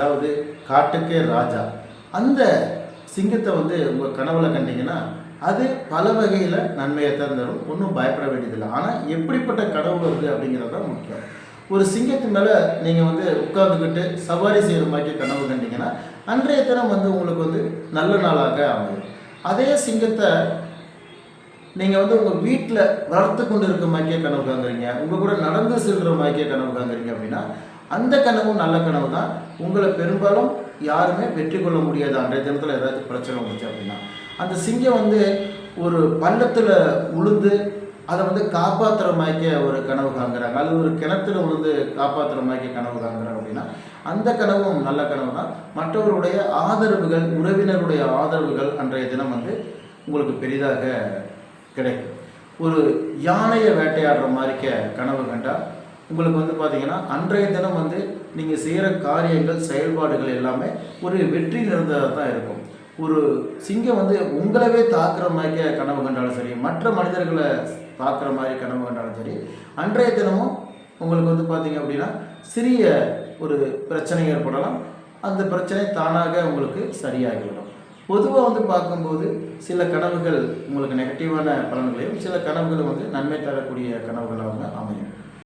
அதாவது காட்டுக்கே ராஜா. அந்த சிங்கத்தை வந்து உங்கள் கனவுல கண்டிங்கன்னா அது பல வகையில் நன்மையை தான் தரும். ஒன்றும் பயப்பட வேண்டியதில்லை. ஆனால் எப்படிப்பட்ட கனவு வருது அப்படிங்கிறது தான் முக்கியம். ஒரு சிங்கத்து மேலே நீங்கள் வந்து உட்காந்துக்கிட்டு சவாரி செய்கிற மாதிரி கனவு கண்டிங்கன்னா அன்றைய தினம் வந்து உங்களுக்கு வந்து நல்ல நாளாக அமையும். அதே சிங்கத்தை நீங்கள் வந்து உங்கள் வீட்டில் வளர்த்து கொண்டு இருக்க மாதிரியே கனவு காங்குறீங்க உங்கள் கூட நடந்து செல்கிற மாதிரியே கனவு காங்குறீங்க அப்படின்னா அந்த கனவும் நல்ல கனவு தான் உங்களை பெரும்பாலும் யாருமே வெற்றி கொள்ள முடியாது. அன்றைய தினத்தில் ஏதாவது பிரச்சனை வந்துச்சு அப்படின்னா. அந்த சிங்கம் வந்து ஒரு பள்ளத்தில் உளுந்து அதை வந்து காப்பாற்றுற மாதிரிக்கே ஒரு கனவு காங்குறாங்க அல்லது ஒரு கிணத்துல உளுந்து காப்பாற்றுற மாதிரிக்கே கனவு காங்குறாங்க அப்படின்னா அந்த கனவும் நல்ல கனவு தான் மற்றவருடைய ஆதரவுகள் உறவினருடைய ஆதரவுகள் அன்றைய தினம் வந்து உங்களுக்கு பெரிதாக கிடைக்கும். ஒரு யானையை வேட்டையாடுற மாதிரிக்க கனவு கண்டால் உங்களுக்கு வந்து பார்த்தீங்கன்னா அன்றைய தினம் வந்து நீங்கள் செய்கிற காரியங்கள் செயல்பாடுகள் எல்லாமே ஒரு வெற்றி நிறைந்ததாக தான் இருக்கும். ஒரு சிங்கம் வந்து உங்களவே தாக்குற மாதிரிக்க கனவு கண்டாலும் சரி மற்ற மனிதர்களை தாக்குற மாதிரி கனவு கண்டாலும் சரி அன்றைய தினமும் உங்களுக்கு வந்து பார்த்தீங்க அப்படின்னா சிறிய ஒரு பிரச்சனை ஏற்படலாம். அந்த பிரச்சனை தானாக உங்களுக்கு சரியாகிவிடும். பொதுவாக வந்து பார்க்கும்போது சில கனவுகள் உங்களுக்கு நெகட்டிவான பலன்களையும் சில கனவுகள் வந்து நன்மை தரக்கூடிய கனவுகளாக அமையும்.